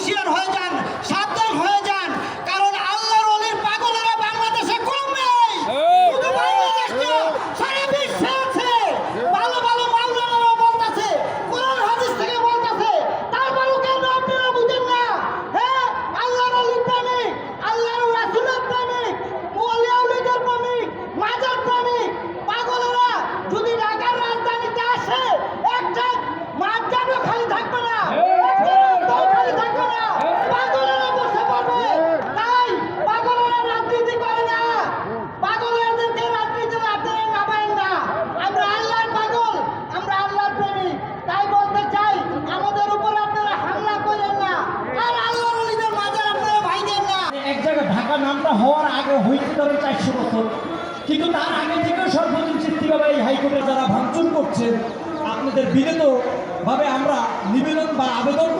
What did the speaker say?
হুঁশিয়ার হয়ে যান। ঢাকা নামটা হওয়ার আগে হইতে ধরে চারশো বছর কিন্তু তার আগে থেকেও সর্বোচ্চ চিত্তিভাবে এই হাইকোর্টে যারা ভাঙচুর করছেন আপনাদের বিনীতভাবে আমরা নিবেদন বা আবেদন